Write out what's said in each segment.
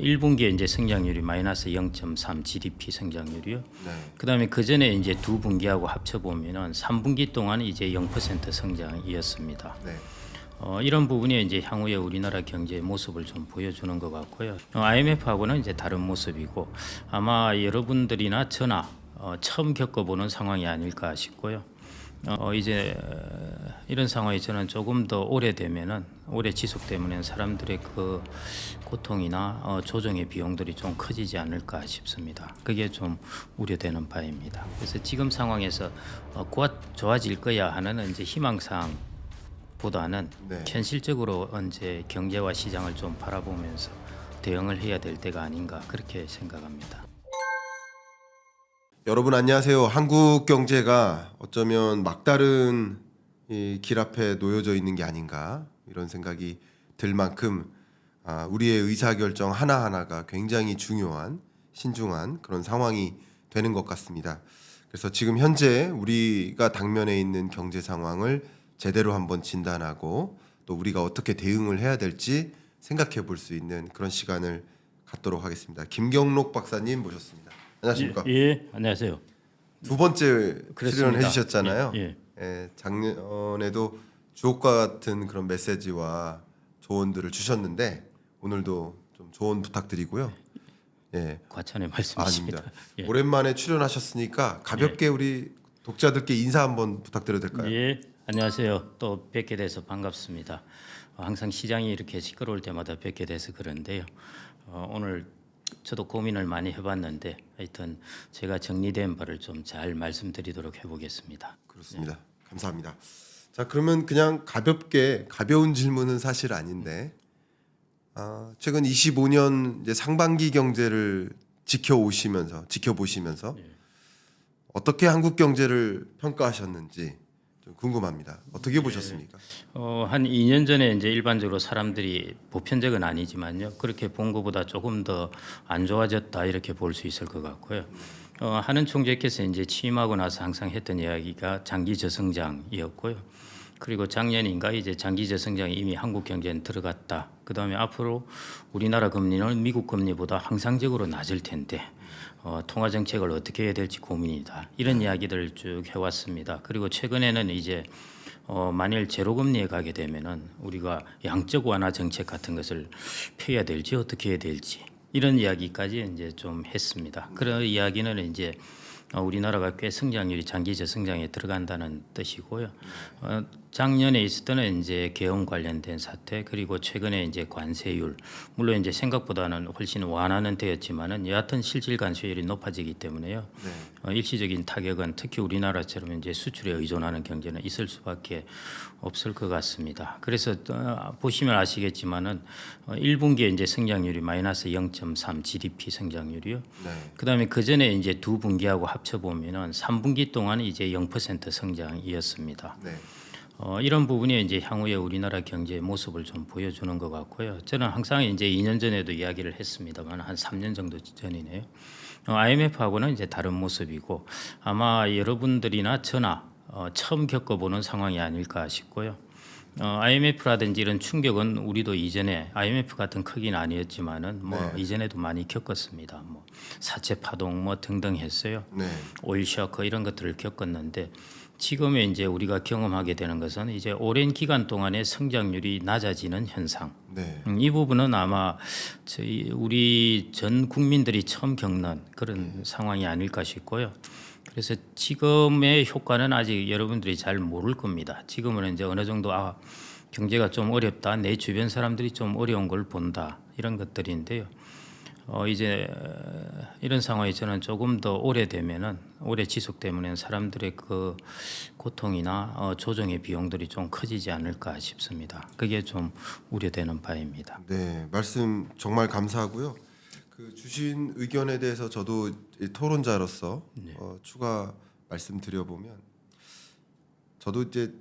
1분기에 이제 성장률이 마이너스 0.3 GDP 성장률이요. 네. 그다음에 그 전에 이제 두 분기하고 합쳐 보면은 3분기 동안 이제 0% 성장이었습니다. 네. 어, 이런 부분이 이제 향후에 우리나라 경제의 모습을 좀 보여주는 것 같고요. 어, IMF하고는 이제 다른 모습이고 아마 여러분들이나 저나 어, 처음 겪어보는 상황이 아닐까 싶고요. 어, 이제 어, 이런 상황이 저는 조금 더 오래되면은 오래 지속되면 사람들의 그 고통이나 어, 조정의 비용들이 좀 커지지 않을까 싶습니다. 그게 좀 우려되는 바입니다. 그래서 지금 상황에서 어, 곧 좋아질 거야 하는 이제 희망사항 보다는 네. 현실적으로 언제 경제와 시장을 좀 바라보면서 대응을 해야 될 때가 아닌가 그렇게 생각합니다. 여러분 안녕하세요. 한국 경제가 어쩌면 막다른 이길 앞에 놓여져 있는 게 아닌가 이런 생각이 들 만큼 아, 우리의 의사 결정 하나 하나가 굉장히 중요한 신중한 그런 상황이 되는 것 같습니다. 그래서 지금 현재 우리가 당면에 있는 경제 상황을 제대로 한번 진단하고 또 우리가 어떻게 대응을 해야 될지 생각해 볼 수 있는 그런 시간을 갖도록 하겠습니다. 김경록 박사님 모셨습니다. 안녕하십니까? 예, 예, 안녕하세요. 두 번째. 출연해 주셨잖아요. 예, 예. 예, 작년에도 주옥과 같은 그런 메시지와 조언들을 주셨는데 오늘도 좀 조언 부탁드리고요. 예, 과찬의 말씀이십니다. 아닙니다. 예. 오랜만에 출연하셨으니까 가볍게 우리 독자들께 인사 한번 부탁드려도 될까요? 예, 안녕하세요. 또 뵙게 돼서 반갑습니다. 어, 항상 시장이 이렇게 시끄러울 때마다 뵙게 돼서 그런데요. 어, 오늘 저도 고민을 많이 해봤는데 하여튼 제가 정리된 바를 좀 잘 말씀드리도록 해보겠습니다. 그렇습니다. 감사합니다. 자 그러면 그냥 가볍게 가벼운 질문은 사실 아닌데 아, 최근 25년 이제 상반기 경제를 지켜오시면서 지켜보시면서 어떻게 한국 경제를 평가하셨는지 좀 궁금합니다. 어떻게 보셨습니까? 어, 한 2년 전에 이제 일반적으로 사람들이 보편적은 아니지만요. 그렇게 본 것보다 조금 더 안 좋아졌다 이렇게 볼 수 있을 것 같고요. 어, 하는 총재께서 이제 취임하고 나서 항상 했던 이야기가 장기 저성장이었고요. 그리고 작년인가 이제 장기 저성장이 이미 한국 경제는 들어갔다. 그 다음에 앞으로 우리나라 금리는 미국 금리보다 항상적으로 낮을 텐데 어, 통화 정책을 어떻게 해야 될지 고민이다. 이런 이야기들을 쭉 해왔습니다. 그리고 최근에는 이제 어, 만일 제로 금리에 가게 되면은 우리가 양적 완화 정책 같은 것을 펴야 될지 어떻게 해야 될지 이런 이야기까지 이제 좀 했습니다. 그런 이야기는 이제 어, 우리나라가 꽤 성장률이 장기 저성장에 들어간다는 뜻이고요. 어, 작년에 때는 이제 계엄 관련된 사태 그리고 최근에 이제 관세율 물론 이제 생각보다는 훨씬 완화는 되었지만은 여하튼 실질 관세율이 높아지기 때문에요. 네. 어, 일시적인 타격은 특히 우리나라처럼 이제 수출에 의존하는 경제는 있을 수밖에 없을 것 같습니다. 그래서 어, 보시면 아시겠지만은 어, 1분기에 이제 성장률이 마이너스 0.3 GDP 성장률이요. 네. 그다음에 그 전에 이제 두 분기하고 합쳐 보면은 3분기 동안 이제 0% 성장이었습니다. 네. 어, 이런 부분이 이제 향후에 우리나라 경제의 모습을 좀 보여주는 것 같고요. 저는 항상 이제 2년 전에도 이야기를 했습니다만 한 3년 정도 전이네요. 어, IMF하고는 이제 다른 모습이고 아마 여러분들이나 저나 어, 처음 겪어보는 상황이 아닐까 싶고요. 어, IMF라든지 이런 충격은 우리도 이전에 IMF 같은 크기는 아니었지만은 뭐 네. 이전에도 많이 겪었습니다. 뭐 사채 파동 뭐 등등 했어요. 네. 오일 셔커 이런 것들을 겪었는데 지금에 이제 우리가 경험하게 되는 것은 이제 오랜 기간 동안의 성장률이 낮아지는 현상. 네. 음, 이 부분은 아마 저희 우리 전 국민들이 처음 겪는 그런 상황이 아닐까 싶고요. 그래서 지금의 효과는 아직 여러분들이 잘 모를 겁니다. 지금은 이제 어느 정도 아 경제가 좀 어렵다. 내 주변 사람들이 좀 어려운 걸 본다. 이런 것들인데요. 어 이제 어, 이런 상황이 저는 조금 더 오래되면은 오래 지속되면은 사람들의 그 고통이나 어, 조정의 비용들이 좀 커지지 않을까 싶습니다. 그게 좀 우려되는 바입니다. 네, 말씀 정말 감사하고요. 그 주신 의견에 대해서 저도 이 토론자로서 어, 추가 말씀드려 보면 저도 이제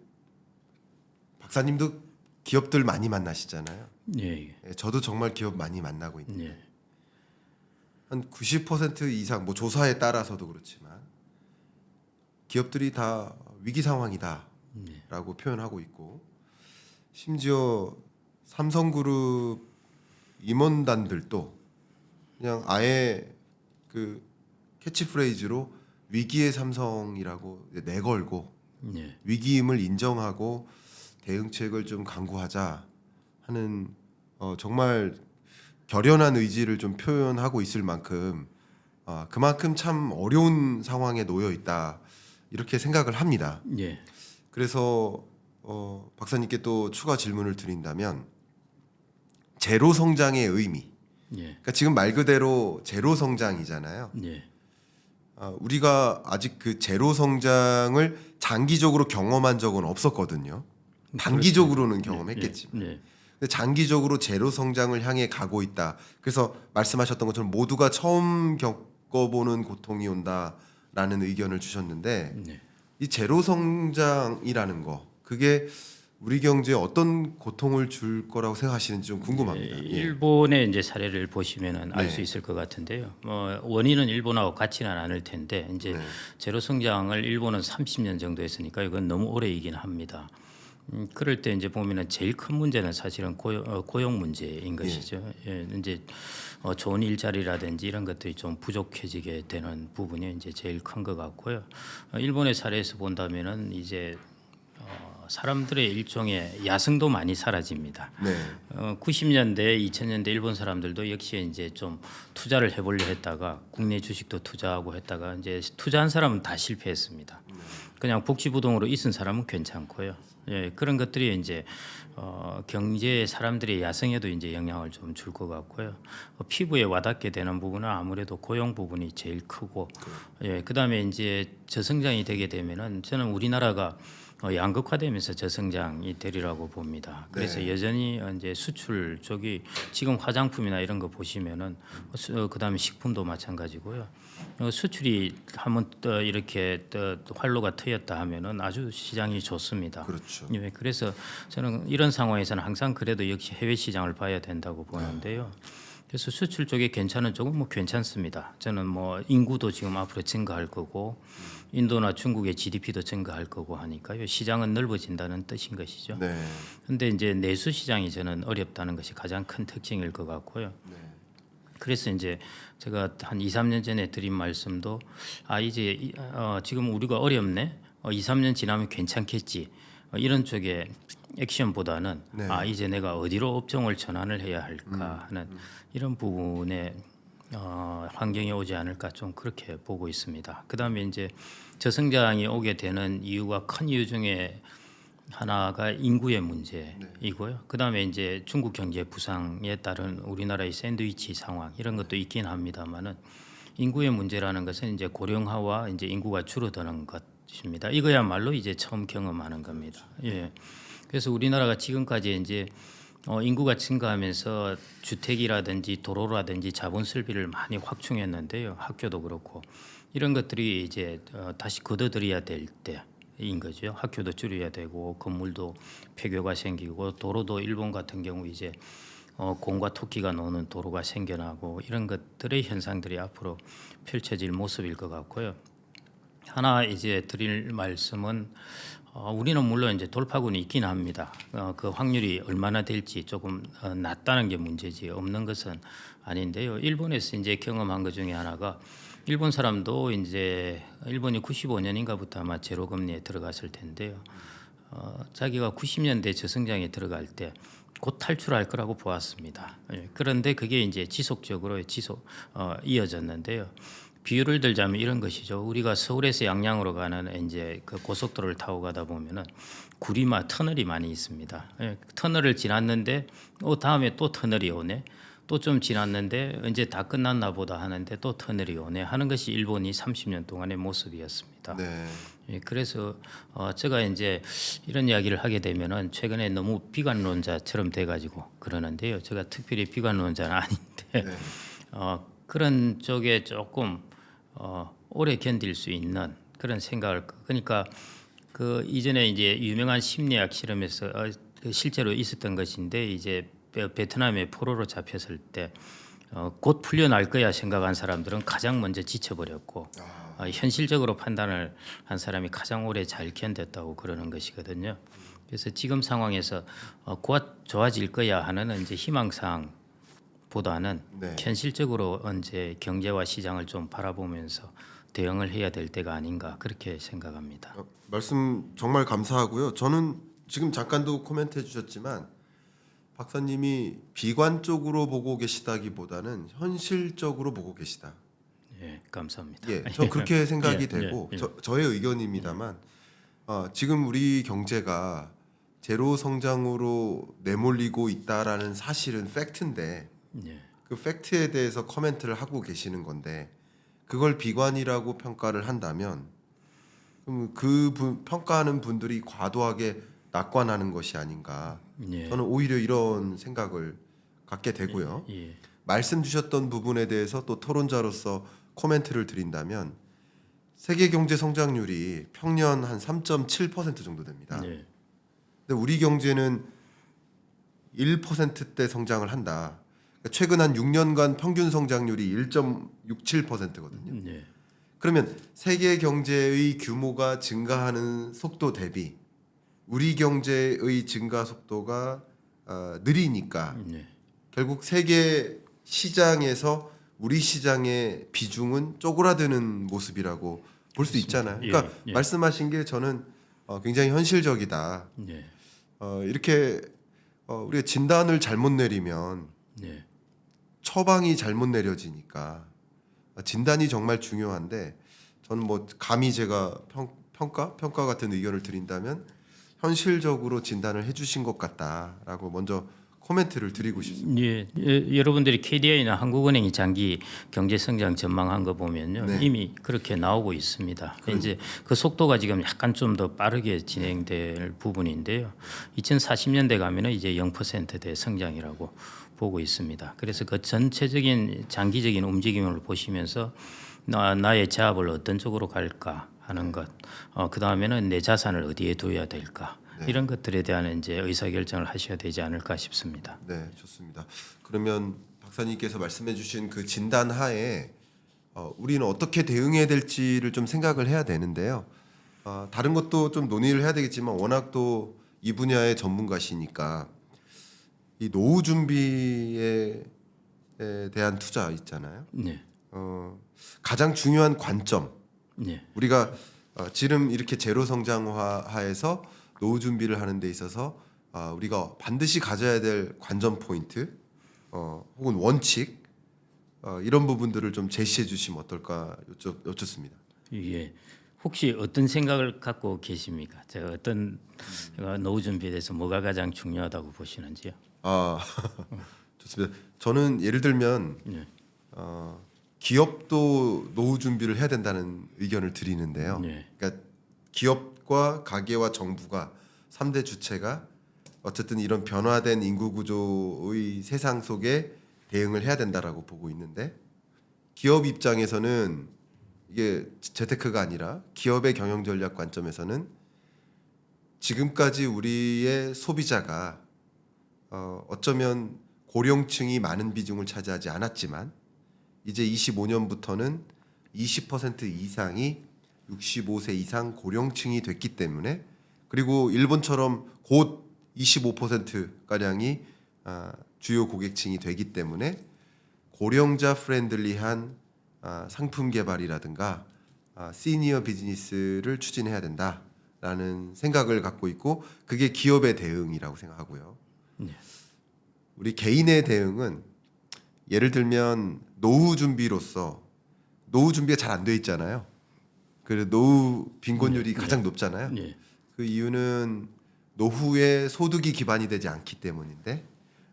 박사님도 기업들 많이 만나시잖아요. 예, 예. 예, 저도 정말 기업 많이 만나고 있는 예. 한90% 이상 뭐 조사에 따라서도 그렇지만 기업들이 다 위기 상황이다라고 표현하고 있고 심지어 삼성그룹 임원단들도 그냥 아예 그 캐치프레이즈로 위기의 삼성이라고 내걸고 예. 위기임을 인정하고 대응책을 좀 강구하자 하는 어, 정말 결연한 의지를 좀 표현하고 있을 만큼 아, 그만큼 참 어려운 상황에 놓여 있다 이렇게 생각을 합니다. 예. 그래서 어, 박사님께 또 추가 질문을 드린다면 제로 성장의 의미. 예. 그러니까 지금 말 그대로 제로 성장이잖아요. 예. 아, 우리가 아직 그 제로 성장을 장기적으로 경험한 적은 없었거든요. 단기적으로는 경험했겠지만. 예. 근데 장기적으로 제로 성장을 향해 가고 있다. 그래서 말씀하셨던 것처럼 모두가 처음 겪어보는 고통이 온다라는 의견을 주셨는데 예. 이 제로 성장이라는 거 그게 우리 경제에 어떤 고통을 줄 거라고 생각하시는지 좀 궁금합니다. 예, 예. 일본의 이제 사례를 보시면은 알 네. 수 있을 것 같은데요. 뭐 원인은 일본하고 같지는 않을 텐데 이제 네. 제로 성장을 일본은 30년 정도 했으니까 이건 너무 오래이긴 합니다. 음, 그럴 때 이제 보면은 제일 큰 문제는 사실은 고용, 어, 고용 문제인 것이죠. 예, 이제 어, 좋은 일자리라든지 이런 것들이 좀 부족해지게 되는 부분이 이제 제일 큰 것 같고요. 어, 일본의 사례에서 본다면은 이제 어, 사람들의 일종의 야성도 많이 사라집니다. 네. 어, 90년대, 2000년대 일본 사람들도 역시 이제 좀 투자를 해보려 했다가 국내 주식도 투자하고 했다가 이제 투자한 사람은 다 실패했습니다. 그냥 복지부동으로 있은 사람은 괜찮고요. 예, 그런 것들이 이제 어, 경제 사람들의 야성에도 이제 영향을 좀 줄 것 같고요. 어, 피부에 와닿게 되는 부분은 아무래도 고용 부분이 제일 크고, 예, 그다음에 이제 저성장이 되게 되면은 저는 우리나라가 어, 양극화되면서 저성장이 되리라고 봅니다. 그래서 네. 여전히 이제 수출 쪽이 지금 화장품이나 이런 거 보시면은 수- 어, 그다음에 식품도 마찬가지고요. 어, 수출이 한번 또 이렇게 또 활로가 트였다 하면은 아주 시장이 좋습니다. 그렇죠. 예, 그래서 저는 이런 상황에서는 항상 그래도 역시 해외 시장을 봐야 된다고 보는데요. 그래서 수출 쪽에 괜찮은 쪽은 뭐 괜찮습니다. 저는 뭐 인구도 지금 앞으로 증가할 거고 인도나 중국의 GDP도 증가할 거고 하니까요. 시장은 넓어진다는 뜻인 것이죠. 네. 근데 이제 내수 시장이 저는 어렵다는 것이 가장 큰 특징일 것 같고요. 그래서 이제 제가 한 2, 3년 전에 드린 말씀도 아 이제 이- 어, 지금 우리가 어렵네. 어, 2, 3년 지나면 괜찮겠지. 어, 이런 쪽에 액션보다는 네. 아 이제 내가 어디로 업종을 전환을 해야 할까 하는 이런 부분에 어, 환경이 오지 않을까 좀 그렇게 보고 있습니다. 그다음에 이제 저성장이 오게 되는 이유가 큰 이유 중에 하나가 인구의 문제이고요. 그다음에 이제 중국 경제 부상에 따른 우리나라의 샌드위치 상황 이런 것도 있긴 합니다만은 인구의 문제라는 것은 이제 고령화와 이제 인구가 줄어드는 것입니다. 이거야말로 이제 처음 경험하는 겁니다. 예. 그래서 우리나라가 지금까지 이제 어, 인구가 증가하면서 주택이라든지 도로라든지 자본 설비를 많이 확충했는데요. 학교도 그렇고 이런 것들이 이제 어, 다시 걷어들여야 될 때인 거죠. 학교도 줄여야 되고 건물도 폐교가 생기고 도로도 일본 같은 경우 이제 어, 공과 토끼가 노는 도로가 생겨나고 이런 것들의 현상들이 앞으로 펼쳐질 모습일 것 같고요. 하나 이제 드릴 말씀은 어, 우리는 물론 이제 돌파군이 있긴 합니다. 어, 그 확률이 얼마나 될지 조금 어, 낮다는 게 문제지 없는 것은 아닌데요. 일본에서 이제 경험한 것 중에 하나가 일본 사람도 이제 일본이 95년인가부터 아마 제로 금리에 들어갔을 텐데요. 어, 자기가 90년대 저성장에 들어갈 때 곧 탈출할 거라고 보았습니다. 예, 그런데 그게 이제 지속적으로 지속 어, 이어졌는데요. 비유를 들자면 이런 것이죠. 우리가 서울에서 양양으로 가는 이제 그 고속도로를 타고 가다 보면은 구리마 터널이 많이 있습니다. 예, 터널을 지났는데 어 다음에 또 터널이 오네. 또 좀 지났는데 이제 다 끝났나 보다 하는데 또 터널이 오네 하는 것이 일본이 30년 동안의 모습이었습니다. 네. 예, 그래서 어, 제가 이제 이런 이야기를 하게 되면은 최근에 너무 비관론자처럼 돼 가지고 그러는데요. 제가 특별히 비관론자는 아닌데 네. 어, 그런 쪽에 조금 어, 오래 견딜 수 있는 그런 생각을 그러니까 그 이전에 이제 유명한 심리학 실험에서 어, 그 실제로 있었던 것인데 이제 베- 베트남에 포로로 잡혔을 때 어, 곧 풀려날 거야 생각한 사람들은 가장 먼저 지쳐버렸고 어, 현실적으로 판단을 한 사람이 가장 오래 잘 견뎠다고 그러는 것이거든요. 그래서 지금 상황에서 어, 곧 좋아질 거야 하는 이제 희망사항 보다는 네. 현실적으로 언제 경제와 시장을 좀 바라보면서 대응을 해야 될 때가 아닌가 그렇게 생각합니다. 어, 말씀 정말 감사하고요. 저는 지금 잠깐도 코멘트 해 주셨지만 박사님이 비관적으로 보고 계시다기보다는 현실적으로 보고 계시다. 예, 감사합니다. 예, 저 그렇게 생각이 예, 되고 예, 예. 저, 저의 의견입니다만 어, 지금 우리 경제가 제로 성장으로 내몰리고 있다라는 사실은 팩트인데 예, 그 팩트에 대해서 코멘트를 하고 계시는 건데 그걸 비관이라고 평가를 한다면 그럼 그 분, 평가하는 분들이 과도하게 낙관하는 것이 아닌가 예, 저는 오히려 이런 생각을 갖게 되고요. 예, 말씀 주셨던 부분에 대해서 또 토론자로서 코멘트를 드린다면 세계 경제 성장률이 평년 한 3.7% 정도 됩니다. 예, 근데 우리 경제는 1%대 성장을 한다. 그러니까 최근 한 6년간 평균 성장률이 1.67%거든요. 예, 그러면 세계 경제의 규모가 증가하는 속도 대비 우리 경제의 증가 속도가 어, 느리니까 예, 결국 세계 시장에서 우리 시장의 비중은 쪼그라드는 모습이라고 볼 수 있잖아요. 예, 그러니까 예. 말씀하신 게 저는 어, 굉장히 현실적이다. 예, 어, 이렇게 어, 우리가 진단을 잘못 내리면 예, 처방이 잘못 내려지니까. 어, 진단이 정말 중요한데 저는 뭐 감히 제가 평, 평가 평가 같은 의견을 드린다면 현실적으로 진단을 해주신 것 같다라고 먼저 코멘트를 드리고 싶습니다. 예, 예, 여러분들이 KDI나 한국은행이 장기 경제 성장 전망한 거 보면요 네. 이미 그렇게 나오고 있습니다. 이제 그 속도가 지금 약간 좀 더 빠르게 진행될 부분인데요. 2040년대 가면은 이제 0%대 성장이라고 보고 있습니다. 그래서 그 전체적인 장기적인 움직임을 보시면서 나, 나의 자업을 어떤 쪽으로 갈까 하는 것, 어, 그 다음에는 내 자산을 어디에 둬야 될까 이런 것들에 대한 이제 의사 결정을 하셔야 되지 않을까 싶습니다. 네, 좋습니다. 그러면 박사님께서 말씀해주신 그 진단 하에 어, 우리는 어떻게 대응해야 될지를 좀 생각을 해야 되는데요. 어, 다른 것도 좀 논의를 해야 되겠지만 워낙 또 이 분야의 전문가시니까 이 노후 준비에 에 대한 투자 있잖아요. 네, 어, 가장 중요한 관점 네, 우리가 어, 지금 이렇게 제로 성장화하에서 노후 준비를 하는 데 있어서 아, 우리가 반드시 가져야 될 관전 포인트 어, 혹은 원칙 어, 이런 부분들을 좀 제시해 주시면 어떨까 여쭙, 여쭙습니다. 예. 혹시 어떤 생각을 갖고 계십니까? 제가 어떤 제가 노후 준비에 대해서 뭐가 가장 중요하다고 보시는지요? 아 좋습니다. 저는 예를 들면 네. 어, 기업도 노후 준비를 해야 된다는 의견을 드리는데요. 네. 그러니까 기업 과 가계와 정부가 3대 주체가 어쨌든 이런 변화된 인구 구조의 세상 속에 대응을 해야 된다라고 보고 있는데 기업 입장에서는 이게 재테크가 아니라 기업의 경영 전략 관점에서는 지금까지 우리의 소비자가 어, 어쩌면 고령층이 많은 비중을 차지하지 않았지만 이제 25년부터는 20% 이상이 65세 이상 고령층이 됐기 때문에 그리고 일본처럼 곧 25% 가량이 아, 주요 고객층이 되기 때문에 고령자 프렌들리한 아, 상품 개발이라든가 아, 시니어 비즈니스를 추진해야 된다라는 생각을 갖고 있고 그게 기업의 대응이라고 생각하고요. 우리 개인의 대응은 예를 들면 노후 준비로서 노후 준비가 잘 안 돼 있잖아요. 그 노후 빈곤율이 가장 높잖아요. 네. 그 이유는 노후에 소득이 기반이 되지 않기 때문인데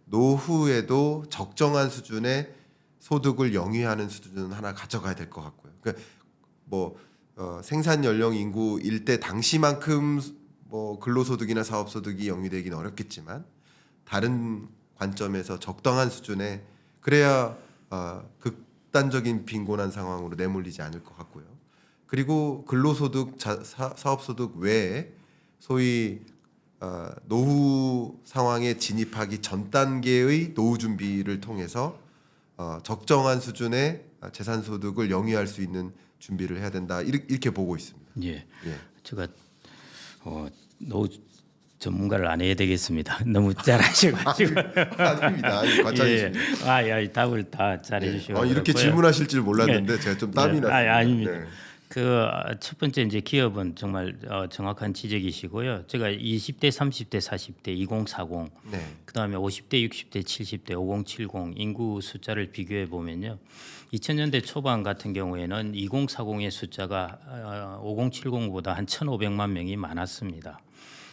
노후에도 적정한 수준의 소득을 영위하는 수준은 하나 가져가야 될 것 같고요. 그러니까 뭐 어, 생산 연령 인구 일대 당시만큼 뭐 근로소득이나 사업소득이 영위되기는 어렵겠지만 다른 관점에서 적당한 수준에 그래야 어, 극단적인 빈곤한 상황으로 내몰리지 않을 것 같고요. 그리고 근로소득, 자, 사, 사업소득 외에 소위 어, 노후 상황에 진입하기 전 단계의 노후 준비를 통해서 어, 적정한 수준의 재산 소득을 영위할 수 있는 준비를 해야 된다 이렇게, 보고 있습니다. 예. 예. 제가 어, 노후 전문가를 안 해야 되겠습니다. 너무 잘하셔가지고. 아닙니다. 이거 과찬이십니다. 예. 아, 야, 이 답을 다 잘해주시고. 어, 이렇게 질문하실 줄 몰랐는데 제가 좀 땀이 네. 났습니다. 아, 아닙니다. 네. 그 첫 번째 이제 기업은 정말 어, 정확한 지적이시고요. 제가 20대, 30대, 40대, 2040, 네. 그다음에 50대, 60대, 70대, 5070 인구 숫자를 비교해 보면요. 2000년대 초반 같은 경우에는 2040의 숫자가 어, 5070보다 한 1,500만 명이 많았습니다.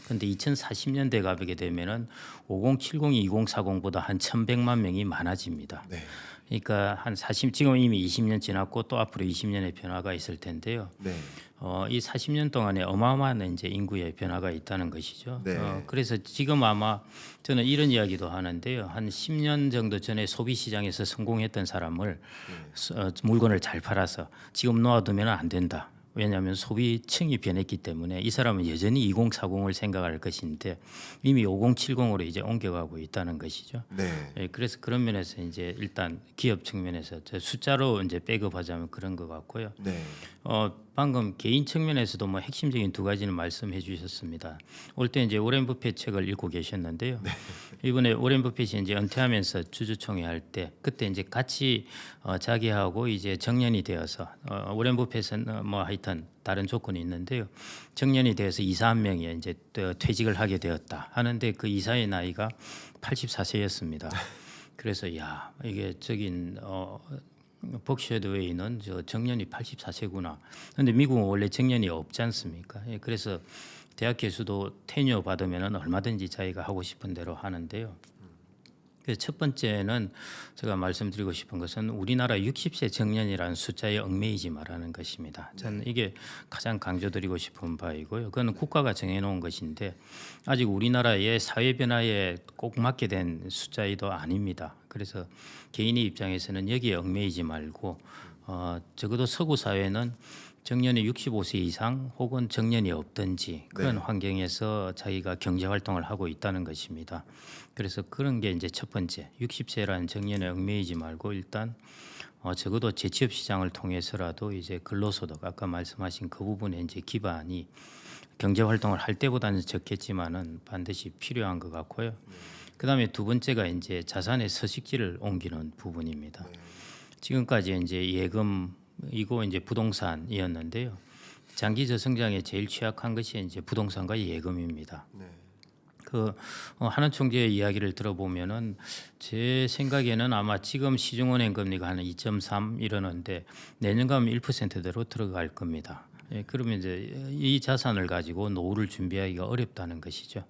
그런데 2040년대 가게 되면은 5070이 2040보다 한 1,100만 명이 많아집니다. 네. 그러니까 한 40, 지금 이미 20년 지났고 또 앞으로 20년의 변화가 있을 텐데요. 네. 어, 이 40년 동안에 어마어마한 이제 인구의 변화가 있다는 것이죠. 네. 어, 그래서 지금 아마 저는 이런 이야기도 하는데요. 한 10년 정도 전에 소비 시장에서 성공했던 사람을 스- 어, 물건을 잘 팔아서 지금 놓아두면 안 된다. 왜냐하면 소비층이 변했기 때문에 이 사람은 여전히 2040을 생각할 것인데 이미 5070으로 이제 옮겨가고 있다는 것이죠. 네. 예, 그래서 그런 면에서 이제 일단 기업 측면에서 저 숫자로 이제 백업하자면 그런 것 같고요. 네. 어, 방금 개인 측면에서도 뭐 핵심적인 두 가지는 말씀해 주셨습니다. 올 때 이제 오렌 버핏 책을 읽고 계셨는데요. 이번에 오렌 버핏이 이제 은퇴하면서 주주총회 할 때 그때 이제 같이 어, 자기하고 이제 정년이 되어서 어, 오렌 버핏은 어, 뭐 하여튼 다른 조건이 있는데요. 정년이 되어서 이사 한 명이 이제 또 퇴직을 하게 되었다 하는데 그 이사의 나이가 84세였습니다. 그래서 야 이게 저긴 어, 벅셔드웨이는 저 정년이 84세구나. 근데 미국은 원래 정년이 없지 않습니까? 예, 그래서 대학 교수도 테뉴어 받으면은 얼마든지 자기가 하고 싶은 대로 하는데요. 그래서 첫 번째는 제가 말씀드리고 싶은 것은 우리나라 60세 정년이라는 숫자에 얽매이지 말라는 것입니다. 저는 이게 가장 강조드리고 싶은 바이고요. 그건 국가가 정해놓은 것인데 아직 우리나라의 사회 변화에 꼭 맞게 된 숫자이도 아닙니다. 그래서 개인의 입장에서는 여기에 얽매이지 말고 어, 적어도 서구 사회는 정년이 65세 이상 혹은 정년이 없든지 그런 환경에서 자기가 경제 활동을 하고 있다는 것입니다. 그래서 그런 게 이제 첫 번째 60세라는 정년에 얽매이지 말고 일단 어, 적어도 재취업 시장을 통해서라도 이제 근로소득 아까 말씀하신 그 부분에 이제 기반이 경제 활동을 할 때보다는 적겠지만은 반드시 필요한 것 같고요. 그다음에 두 번째가 이제 자산의 서식지를 옮기는 부분입니다. 지금까지 이제 예금이고 이제 부동산이었는데요. 장기 저성장에 제일 취약한 것이 이제 부동산과 예금입니다. 네. 그 어, 한원 총재의 이야기를 들어보면은 제 생각에는 아마 지금 시중은행 금리가 한 2.3 이러는데 내년 가면 1%대로 들어갈 겁니다. 예, 그러면 이제 이 자산을 가지고 노후를 준비하기가 어렵다는 것이죠.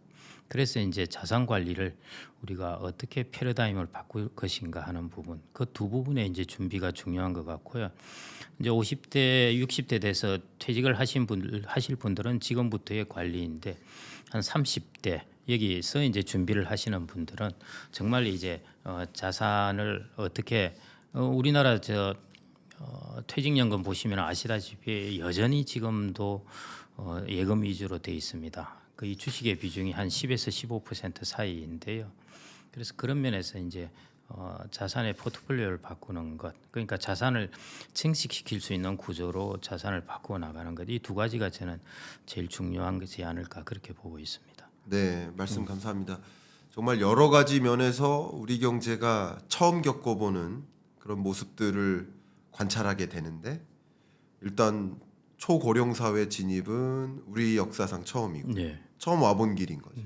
그래서 이제 자산 관리를 우리가 어떻게 패러다임을 바꿀 것인가 하는 부분, 그 두 부분에 이제 준비가 중요한 것 같고요. 이제 50대, 60대 돼서 퇴직을 하신 분들 하실 분들은 지금부터의 관리인데 한 30대 여기서 이제 준비를 하시는 분들은 정말 이제 어, 자산을 어떻게 어, 우리나라 저 어, 퇴직연금 보시면 아시다시피 여전히 지금도 어, 예금 위주로 돼 있습니다. 그이 주식의 비중이 한 10에서 15% 사이인데요. 그래서 그런 면에서 이제 어, 자산의 포트폴리오를 바꾸는 것, 그러니까 자산을 증식시킬 수 있는 구조로 자산을 바꾸어 나가는 것, 이 두 가지가 저는 제일 중요한 것이 아닐까 그렇게 보고 있습니다. 네, 말씀 감사합니다. 정말 여러 가지 면에서 우리 경제가 처음 겪어보는 그런 모습들을 관찰하게 되는데 일단 초고령 사회 진입은 우리 역사상 처음이고 네, 처음 와본 길인 거죠.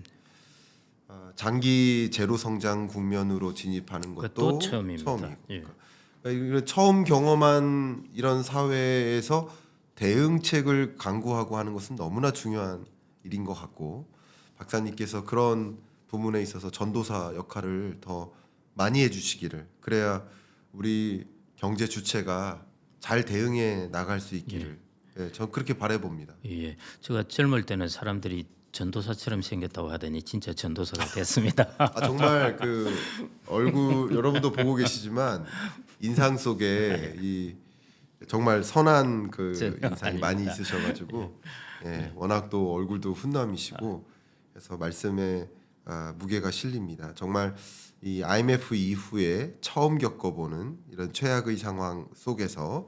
아, 장기 제로 성장 국면으로 진입하는 것도 처음입니다. 처음이고. 예. 그러니까 처음 경험한 이런 사회에서 대응책을 강구하고 하는 것은 너무나 중요한 일인 것 같고 박사님께서 그런 부분에 있어서 전도사 역할을 더 많이 해주시기를 그래야 우리 경제 주체가 잘 대응해 나갈 수 있기를 예, 전 그렇게 바라봅니다. 예, 제가 젊을 때는 사람들이 전도사처럼 생겼다고 하더니 진짜 전도사가 됐습니다. 아 정말 그 얼굴 여러분도 보고 계시지만 인상 속에 이 정말 선한 그 제가 인상이 많이 있으셔가지고 예, 워낙 또 얼굴도 훈남이시고 그래서 말씀에 아, 무게가 실립니다. 정말 이 IMF 이후에 처음 겪어보는 이런 최악의 상황 속에서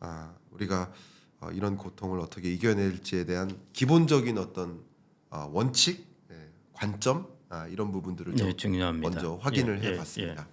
아, 우리가 어, 이런 고통을 어떻게 이겨낼지에 대한 기본적인 어떤 아, 원칙, 예, 관점 아, 이런 부분들을 좀 네, 중요합니다. 먼저 확인을 예, 예, 해봤습니다.